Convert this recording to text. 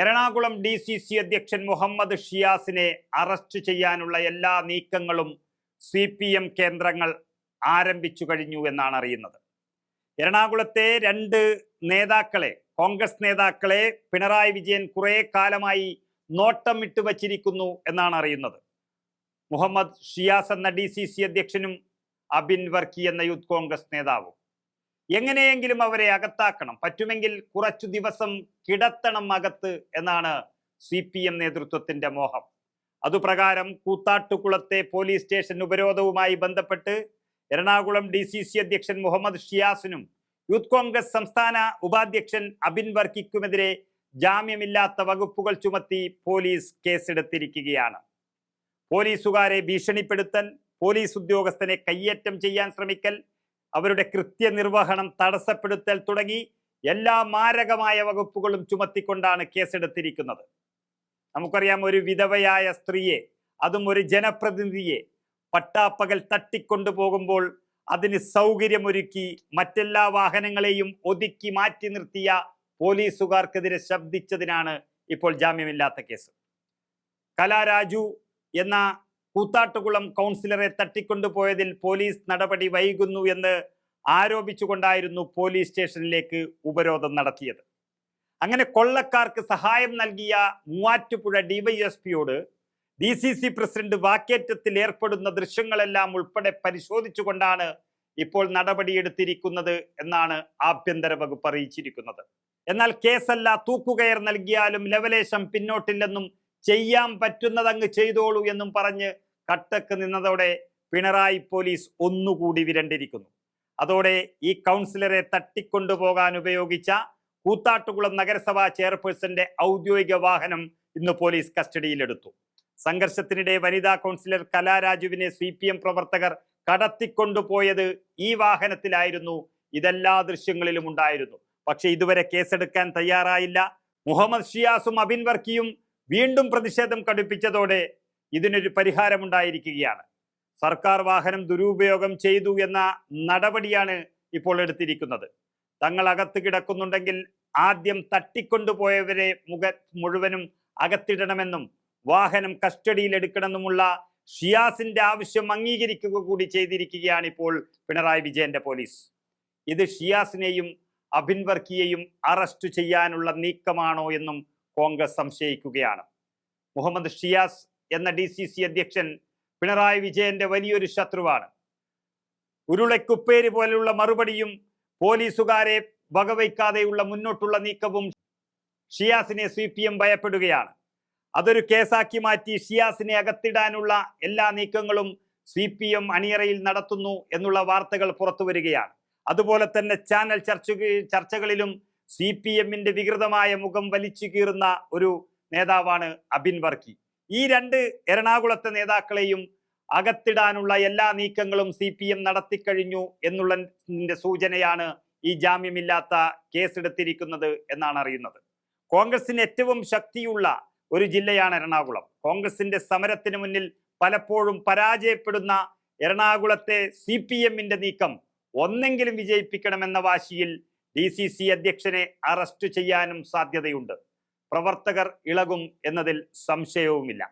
Ernakulam D C C അധ്യക്ഷൻ Muhammad ഷിയാസിനെ arrest ചെയ്യാനുള്ള എല്ലാ നീക്കങ്ങളും സി പി എം കേന്ദ്രങ്ങൾ ആരംഭിച്ചു കഴിഞ്ഞു എന്നാണ് അറിയുന്നത്. എറണാകുളത്തെ രണ്ട് നേതാക്കളെ കോൺഗ്രസ് നേതാക്കളെ പിണറായി വിജയൻ കുറെ കാലമായി നോട്ടം ഇട്ട് വച്ചിരിക്കുന്നു എന്നാണ് അറിയുന്നത്. മുഹമ്മദ് ഷിയാസ് എന്ന ഡി സി സി അധ്യക്ഷനും അബിൻ വർക്കി എന്ന യൂത്ത് കോൺഗ്രസ് നേതാവും. എങ്ങനെയെങ്കിലും അവരെ അകത്താക്കണം. പറ്റുമെങ്കിൽ കുറച്ചു ദിവസം കിടത്തണം അകത്ത് എന്നാണ് സി പി എം നേതൃത്വത്തിന്റെ മോഹം. അതുപ്രകാരം കൂത്താട്ടുകുളത്തെ പോലീസ് സ്റ്റേഷൻ ഉപരോധവുമായി ബന്ധപ്പെട്ട് എറണാകുളം ഡി സി സി അധ്യക്ഷൻ മുഹമ്മദ് ഷിയാസിനും യൂത്ത് കോൺഗ്രസ് സംസ്ഥാന ഉപാധ്യക്ഷൻ അബിൻ വർക്കിക്കുമെതിരെ ജാമ്യമില്ലാത്ത വകുപ്പുകൾ ചുമത്തി പോലീസ് കേസെടുത്തിരിക്കുകയാണ്. പോലീസുകാരെ ഭീഷണിപ്പെടുത്തൽ പോലീസ് ഉദ്യോഗസ്ഥനെ കയ്യേറ്റം ചെയ്യാൻ ശ്രമിക്കൽ അവരുടെ കൃത്യനിർവഹണം തടസ്സപ്പെടുത്തൽ തുടങ്ങി എല്ലാ മാരകമായ വകുപ്പുകളും ചുമത്തിക്കൊണ്ടാണ് കേസെടുത്തിരിക്കുന്നത്. നമുക്കറിയാം ഒരു വിധവയായ സ്ത്രീയെ അതും ഒരു ജനപ്രതിനിധിയെ പട്ടാപ്പകൽ തട്ടിക്കൊണ്ടു പോകുമ്പോൾ അതിന് സൗകര്യമൊരുക്കി മറ്റെല്ലാ വാഹനങ്ങളെയും ഒതുക്കി മാറ്റി നിർത്തിയ പോലീസുകാർക്കെതിരെ ശബ്ദിച്ചതിനാണ് ഇപ്പോൾ ജാമ്യമില്ലാത്ത കേസ്. കലാരാജു എന്ന കൂത്താട്ടുകുളം കൗൺസിലറെ തട്ടിക്കൊണ്ടുപോയതിൽ പോലീസ് നടപടി വൈകുന്നു എന്ന് ആരോപിച്ചുകൊണ്ടായിരുന്നു പോലീസ് സ്റ്റേഷനിലേക്ക് ഉപരോധം നടത്തിയത്. അങ്ങനെ കൊള്ളക്കാർക്ക് സഹായം നൽകിയ മൂവാറ്റുപുഴ ഡിവൈഎസ്പിയോട് ഡി സി സി പ്രസിഡന്റ് വാക്കേറ്റത്തിൽ ഏർപ്പെടുന്ന ദൃശ്യങ്ങളെല്ലാം ഉൾപ്പെടെ പരിശോധിച്ചുകൊണ്ടാണ് ഇപ്പോൾ നടപടിയെടുത്തിരിക്കുന്നത് എന്നാണ് ആഭ്യന്തര വകുപ്പ് അറിയിച്ചിരിക്കുന്നത്. എന്നാൽ കേസല്ല തൂക്കുകയർ നൽകിയാലും ലവലേശം പിന്നോട്ടില്ലെന്നും ചെയ്യാൻ പറ്റുന്നതങ്ങ് ചെയ്തോളൂ എന്നും പറഞ്ഞ് കട്ടക്ക് നിന്നതോടെ പിണറായി പോലീസ് ഒന്നുകൂടി വിരണ്ടിരിക്കുന്നു. അതോടെ ഈ കൗൺസിലറെ തട്ടിക്കൊണ്ടുപോകാൻ ഉപയോഗിച്ച കൂത്താട്ടുകുളം നഗരസഭാ ചെയർപേഴ്സന്റെ ഔദ്യോഗിക വാഹനം ഇന്ന് പോലീസ് കസ്റ്റഡിയിലെടുത്തു. സംഘർഷത്തിനിടെ വനിതാ കൗൺസിലർ കലാരാജുവിനെ സി പി എം പ്രവർത്തകർ കടത്തിക്കൊണ്ടുപോയത് ഈ വാഹനത്തിലായിരുന്നു. ഇതെല്ലാ ദൃശ്യങ്ങളിലും ഉണ്ടായിരുന്നു. പക്ഷേ ഇതുവരെ കേസെടുക്കാൻ തയ്യാറായില്ല. മുഹമ്മദ് ഷിയാസും അബിൻ വർക്കിയും വീണ്ടും പ്രതിഷേധം കടുപ്പിച്ചതോടെ ഇതിനൊരു പരിഹാരമുണ്ടായിരിക്കുകയാണ്. സർക്കാർ വാഹനം ദുരുപയോഗം ചെയ്തു എന്ന നടപടിയാണ് ഇപ്പോൾ എടുത്തിരിക്കുന്നത്. തങ്ങൾ അകത്ത് കിടക്കുന്നുണ്ടെങ്കിൽ ആദ്യം തട്ടിക്കൊണ്ടുപോയവരെ മുഖ മുഴുവനും അകത്തിടണമെന്നും വാഹനം കസ്റ്റഡിയിൽ എടുക്കണമെന്നുമുള്ള ഷിയാസിന്റെ ആവശ്യം അംഗീകരിക്കുക കൂടി ചെയ്തിരിക്കുകയാണ് ഇപ്പോൾ പിണറായി വിജയന്റെ പോലീസ്. ഇത് ഷിയാസിനെയും അഭിൻ വർക്കിയെയും അറസ്റ്റ് ചെയ്യാനുള്ള നീക്കമാണോ എന്നും കോൺഗ്രസ് സംശയിക്കുകയാണ്. മുഹമ്മദ് ഷിയാസ് എന്ന ഡി സി സി അധ്യക്ഷൻ പിണറായി വിജയന്റെ വലിയൊരു ശത്രുവാണ്. ഉരുളക്കുപ്പേര് പോലുള്ള മറുപടിയും പോലീസുകാരെ വകവയ്ക്കാതെയുള്ള മുന്നോട്ടുള്ള നീക്കവും ഷിയാസിനെ സി പി എം ഭയപ്പെടുകയാണ്. അതൊരു കേസാക്കി മാറ്റി ഷിയാസിനെ അകത്തിടാനുള്ള എല്ലാ നീക്കങ്ങളും സി പി എം അണിയറയിൽ നടത്തുന്നു എന്നുള്ള വാർത്തകൾ പുറത്തു വരികയാണ്. അതുപോലെ തന്നെ ചാനൽ ചർച്ച ചർച്ചകളിലും സി പി എമ്മിന്റെ വികൃതമായ മുഖം വലിച്ചു കീറുന്ന ഒരു നേതാവാണ് അബിൻ വർക്കി. ഈ രണ്ട് എറണാകുളത്തെ നേതാക്കളെയും അകത്തിടാനുള്ള എല്ലാ നീക്കങ്ങളും സി പി എം നടത്തിക്കഴിഞ്ഞു എന്നുള്ള സൂചനയാണ് ഈ ജാമ്യമില്ലാത്ത കേസെടുത്തിരിക്കുന്നത് എന്നാണ് അറിയുന്നത്. കോൺഗ്രസിന് ഏറ്റവും ശക്തിയുള്ള ഒരു ജില്ലയാണ് എറണാകുളം. കോൺഗ്രസിന്റെ സമരത്തിന് മുന്നിൽ പലപ്പോഴും പരാജയപ്പെടുന്ന എറണാകുളത്തെ സി പി എമ്മിന്റെ നീക്കം ഒന്നെങ്കിലും വിജയിപ്പിക്കണമെന്ന വാശിയിൽ ഡി സി സി അധ്യക്ഷനെ അറസ്റ്റ് ചെയ്യാനും സാധ്യതയുണ്ട്. പ്രവർത്തകർ ഇളകും എന്നതിൽ സംശയവുമില്ല.